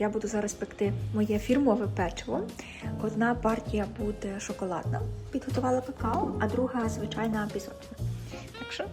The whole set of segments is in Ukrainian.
Я буду зараз пекти моє фірмове печиво. Одна партія буде шоколадна, підготувала какао, а друга звичайна пісочна. Так що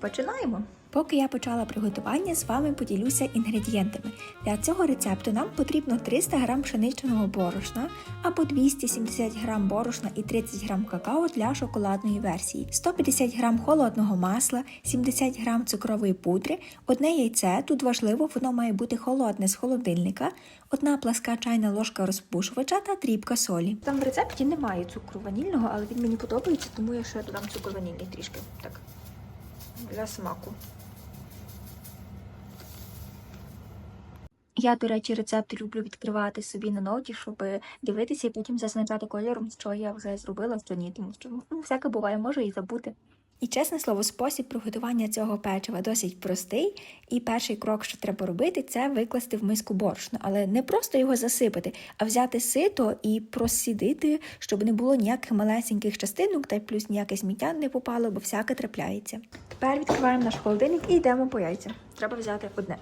починаємо. Поки я почала приготування, з вами поділюся інгредієнтами. Для цього рецепту нам потрібно 300 г пшеничного борошна або 270 г борошна і 30 г какао для шоколадної версії, 150 г холодного масла, 70 г цукрової пудри, одне яйце. Тут важливо, воно має бути холодне з холодильника, одна пласка чайна ложка розпушувача та дрібка солі. Там в рецепті немає цукру ванільного, але він мені подобається, тому я ще додам цукор ванільний трішки. Так, для смаку. Я, до речі, рецепти люблю відкривати собі на ноті, щоб дивитися і потім зазначати кольором, що я вже зробила, що ні, тому що ну, всяке буває, можу і забути. І чесне слово, спосіб приготування цього печива досить простий. І перший крок, що треба робити, це викласти в миску борошна, але не просто його засипати, а взяти сито і просідити, щоб не було ніяких малесеньких частинок, та й плюс ніяке сміття не попало, бо всяке трапляється. Тепер відкриваємо наш холодильник і йдемо по яйця. Треба взяти одне.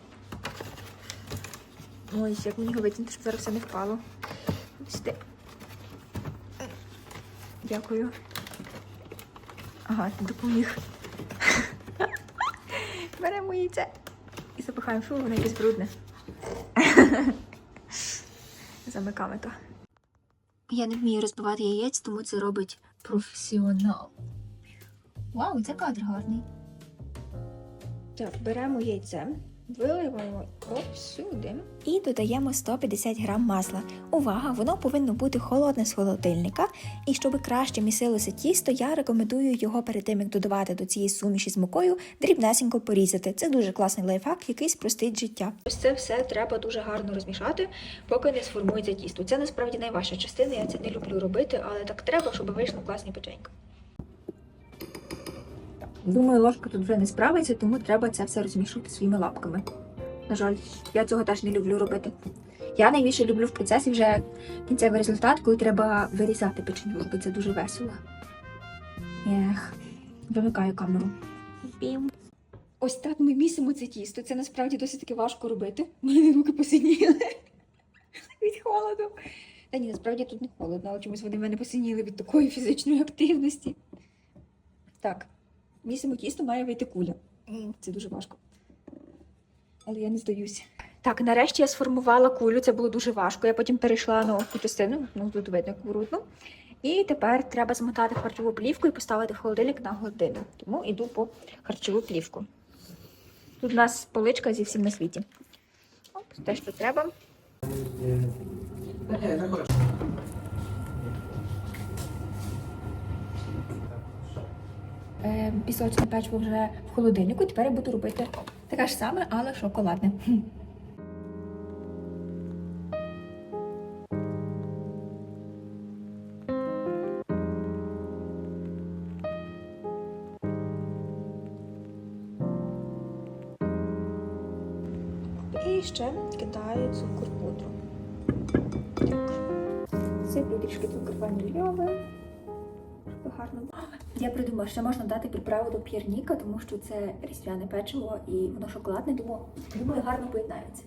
Ой, як мені його витягнути, щоб зараз все не впало. Сюди. Дякую. Ага, ти допоміг. Беремо яйце і запихаємо, фу, воно якесь брудне. Замикаємо то. Я не вмію розбивати яєць, тому це робить професіонал. Вау, це кадр гарний. Так, беремо яйце, виливаємо от сюди і додаємо 150 грам масла. Увага, воно повинно бути холодне з холодильника. І щоб краще місилося тісто, я рекомендую його перед тим, як додавати до цієї суміші з мукою, дрібнесенько порізати. Це дуже класний лайфхак, який спростить життя. Ось це все треба дуже гарно розмішати, поки не сформується тісто. Це насправді найважча частина, я це не люблю робити, але так треба, щоб вийшло класні печенька. Думаю, ложка тут вже не справиться, тому треба це все розмішувати своїми лапками. На жаль, я цього теж не люблю робити. Я найбільше люблю в процесі вже кінцевий результат, коли треба вирізати печеньку, бо це дуже весело. Ех, вимикаю камеру. Бім. Ось так ми місимо це тісто. Це насправді досить таки важко робити. У мене руки посиніли від холоду. Та ні, насправді тут не холодно, але чомусь вони в мене посиніли від такої фізичної активності. Так, місимо тісто має вийти куля. Це дуже важко. Але я не здаюся. Так, нарешті я сформувала кулю, це було дуже важко. Я потім перейшла на ту частину, ну тут видно як. І тепер треба змотати харчову плівку і поставити в холодильник на годину. Тому йду по харчову плівку. Тут у нас поличка зі всім на світі. Оп, те, що треба. Пісочне печиво вже в холодильнику. Тепер я буду робити таке ж саме, але шоколадне. І ще кидаю цукор пудру. Сиплю трішки цукор ванільовий. Щоб гарно було. Я придумала, що можна дати приправу до п'єрніка, тому що це різдвяне печиво і воно шоколадне, тому думаю, гарно поєднається.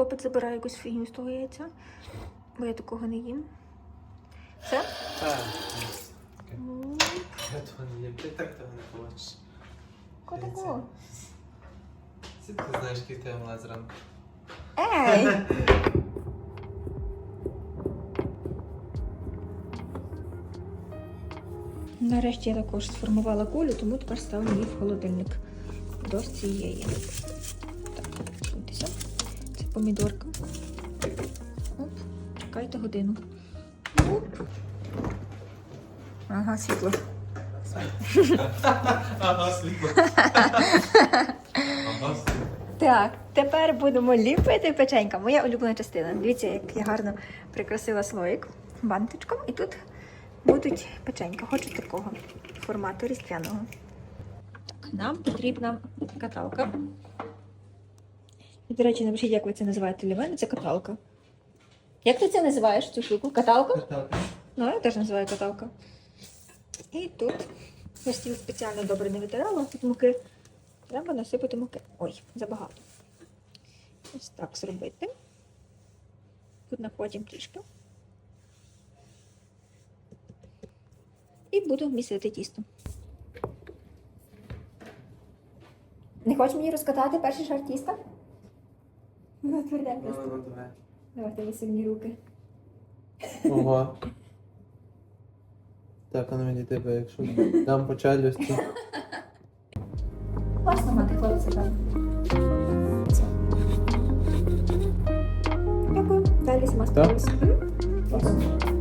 Хлопець забирає якусь фігню з того яйця, бо я такого не їм. Все? Так. Я того не їм. Ти так того не хочеш. Котику. Це ти знаєш, який тебе мала зранку. Ей! Нарешті я також сформувала кулю, тому тепер ставлю її в холодильник до цієї. Так, дивіться. Помідорка. Оп, чекайте годину. Оп. Ага, світло. Ага, світло. Ага, світло. Так, тепер будемо ліпити печенька. Моя улюблена частина. Дивіться, як я гарно прикрасила слоїк бантичком. І тут будуть печенька. Хочу такого формату різдвяного. Так, нам потрібна каталка. І, до речі, напишіть, як ви це називаєте для мене, це каталка. Як ти це називаєш цю штуку? Каталка? Так. Ну, я теж називаю каталка. І тут я стіл спеціально добре не витирала тут муки. Треба насипати муки. Ой, забагато. Ось так зробити. Тут находимо трішки. І буду місити тісто. Не хочеш мені розкатати перший шар тіста? Воно тверде Ну, просто. ну, давай. Давай в тебе сильні руки. Ого. Так, а ну мені тебе, якщо дам по челюсті. Класно мати хлопця так. Дякую. Далі сама. Мгм. Класно.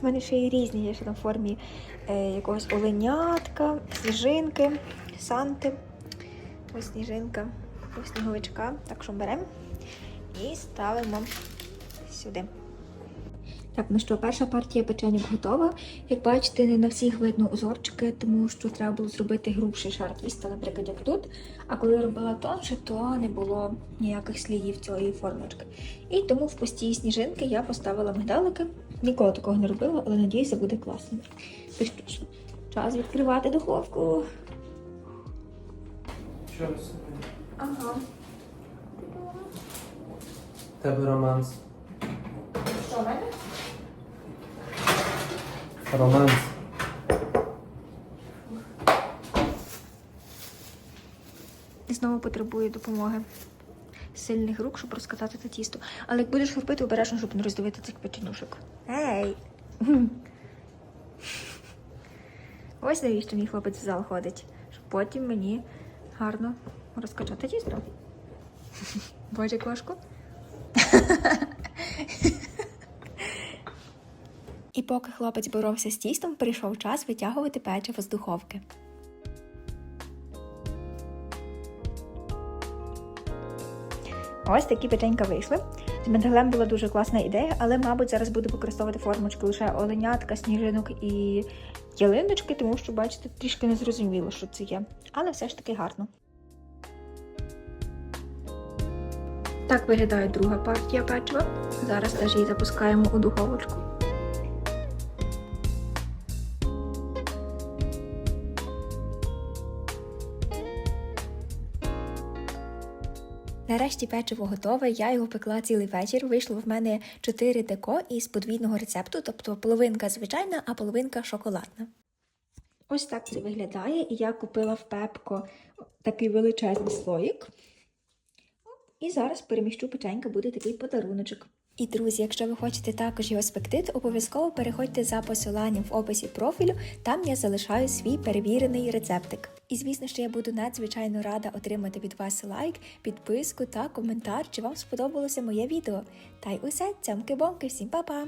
В мене ще є різні, є ще там в формі е, якогось оленятка, сніжинки, санти. Ось сніжинка, ось сніговичка. Так що беремо і ставимо сюди. Так, ну що, перша партія печеньок готова. Як бачите, не на всіх видно узорчики, тому що треба було зробити грубший шар тіста, наприклад, як тут. А коли робила тонше, то не було ніяких слідів цієї формочки. І тому в пустій сніжинки я поставила мигдалики. Ніколи такого не робила, але надіюся, буде класно. То час відкривати духовку. Що це? Ага. Тебе романс. Що в мене? Романс. І знову потребує допомоги сильних рук, щоб розкатати те тісто. Але як будеш робити, обережно, щоб не роздавити цих печенюшок. Ей! Ось навіщо мій хлопець в зал ходить, щоб потім мені гарно розкачати тісто. Боже, як важко. І поки хлопець боровся з тістом, прийшов час витягувати печиво з духовки. Ось такі печенька вийшли. З менталем була дуже класна ідея, але, мабуть, зараз буду використовувати формочки лише оленятка, сніжинок і ялиночки, тому що, бачите, трішки не зрозуміло, що це є. Але все ж таки гарно. Так виглядає друга партія печива. Зараз теж її запускаємо у духовочку. Нарешті печиво готове, я його пекла цілий вечір. Вийшло в мене 4 деко із подвійного рецепту, тобто половинка звичайна, а половинка шоколадна. Ось так це виглядає, і я купила в Пепко такий величезний слоїк. І зараз переміщу печенька, буде такий подаруночок. І друзі, якщо ви хочете також його спекти, то обов'язково переходьте за посиланням в описі профілю, там я залишаю свій перевірений рецептик. І звісно, що я буду надзвичайно рада отримати від вас лайк, підписку та коментар, чи вам сподобалося моє відео. Та й усе, цямки-бомки, всім па-па!